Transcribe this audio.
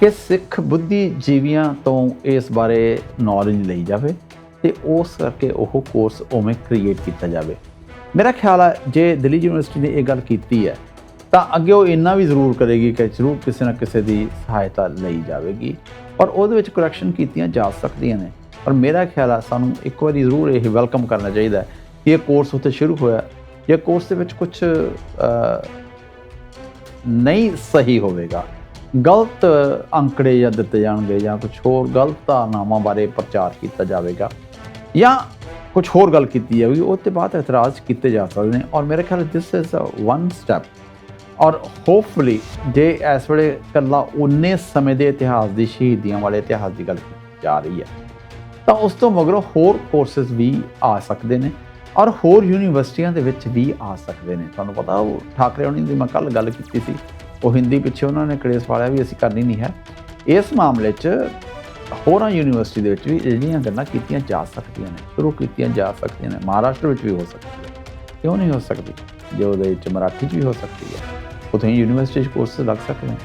ਕਿ ਸਿੱਖ ਬੁੱਧੀਜੀਵੀਆਂ ਤੋਂ ਇਸ ਬਾਰੇ ਨੌਲੇਜ ਲਈ ਜਾਵੇ ਤੇ ਉਸ ਕਰਕੇ ਉਹ ਕੋਰਸ ਉਵੇਂ ਕ੍ਰੀਏਟ ਕੀਤਾ ਜਾਵੇ। ਮੇਰਾ ਖਿਆਲ ਹੈ ਜੇ ਦਿੱਲੀ ਯੂਨੀਵਰਸਿਟੀ ਨੇ ਇਹ ਗੱਲ ਕੀਤੀ ਹੈ, ਤਾਂ ਅੱਗੇ ਉਹ ਇੰਨਾ ਵੀ ਜ਼ਰੂਰ ਕਰੇਗੀ ਕਿ ਜ਼ਰੂਰ ਕਿਸੇ ਨਾ ਕਿਸੇ ਦੀ ਸਹਾਇਤਾ ਲਈ ਜਾਵੇਗੀ ਔਰ ਉਹਦੇ ਵਿੱਚ ਕਰੈਕਸ਼ਨ ਕੀਤੀਆਂ ਜਾ ਸਕਦੀਆਂ ਨੇ। ਪਰ ਮੇਰਾ ਖਿਆਲ ਆ, ਸਾਨੂੰ ਇੱਕ ਵਾਰੀ ਜ਼ਰੂਰ ਇਹ ਵੈਲਕਮ ਕਰਨਾ ਚਾਹੀਦਾ ਕਿ ਇਹ ਕੋਰਸ ਉੱਥੇ ਸ਼ੁਰੂ ਹੋਇਆ ਇਹ ਕੋਰਸ ਦੇ ਵਿੱਚ ਕੁਝ ਨਹੀਂ ਸਹੀ ਹੋਵੇਗਾ ਗਲਤ ਅੰਕੜੇ ਜਾਂ ਦਿੱਤੇ ਜਾਣਗੇ ਜਾਂ ਕੁਝ ਹੋਰ ਗਲਤ ਧਾਰਨਾਵਾਂ ਬਾਰੇ ਪ੍ਰਚਾਰ ਕੀਤਾ ਜਾਵੇਗਾ ਜਾਂ ਕੁਝ ਹੋਰ ਗੱਲ ਕੀਤੀ ਜਾਵੇਗੀ ਉਹ ਤੇ ਬਾਅਦ ਇਤਰਾਜ਼ ਕੀਤੇ ਜਾ ਸਕਦੇ ਨੇ। ਔਰ ਮੇਰੇ ਖਿਆਲ this is a one step ਔਰ ਹੋਪਫੁਲੀ ਜੇ ਇਸ ਵੇਲੇ ਕੱਲਾ ਉਨੇ ਸਮੇਂ ਦੇ ਇਤਿਹਾਸ ਦੀ ਸ਼ਹੀਦੀਆਂ ਵਾਲੇ ਇਤਿਹਾਸ ਦੀ ਗੱਲ ਕੀਤੀ ਜਾ ਰਹੀ ਹੈ, ਤਾਂ ਉਸ ਤੋਂ ਮਗਰੋਂ ਹੋਰ ਕੋਰਸਸ ਵੀ ਆ ਸਕਦੇ ਨੇ ਔਰ ਹੋਰ ਯੂਨੀਵਰਸਿਟੀਆਂ ਦੇ ਵਿੱਚ ਵੀ ਆ ਸਕਦੇ ਨੇ। ਤੁਹਾਨੂੰ ਪਤਾ ਉਹ ਠਾਕਰੇ ਹੋਣੀ ਦੀ ਮੈਂ ਕੱਲ ਗੱਲ ਕੀਤੀ ਸੀ। ਉਹ ਹਿੰਦੀ ਪਿੱਛੇ ਉਹਨਾਂ ਨੇ ਕਲੇਸ਼ ਵਾਲਿਆ ਵੀ ਅਸੀਂ ਕਰਨੀ ਨਹੀਂ ਹੈ। ਇਸ ਮਾਮਲੇ 'ਚ ਹੋਰਾਂ ਯੂਨੀਵਰਸਿਟੀ ਦੇ ਵਿੱਚ ਵੀ ਜਿਹੜੀਆਂ ਗੱਲਾਂ ਕੀਤੀਆਂ ਜਾ ਸਕਦੀਆਂ ਨੇ, ਸ਼ੁਰੂ ਕੀਤੀਆਂ ਜਾ ਸਕਦੀਆਂ ਨੇ, ਮਹਾਰਾਸ਼ਟਰ ਵਿੱਚ ਵੀ ਹੋ ਸਕਦੀ ਹੈ। ਕਿਉਂ ਨਹੀਂ ਹੋ ਸਕਦੀ? ਜੇ ਉਹਦੇ ਵਿੱਚ ਮਰਾਠੀ 'ਚ ਵੀ ਹੋ ਸਕਦੀ ਹੈ। ਉੱਥੇ ਯੂਨੀਵਰਸਿਟੀ 'ਚ ਕੋਰਸ ਲੱਗ ਸਕਦੇ ਨੇ।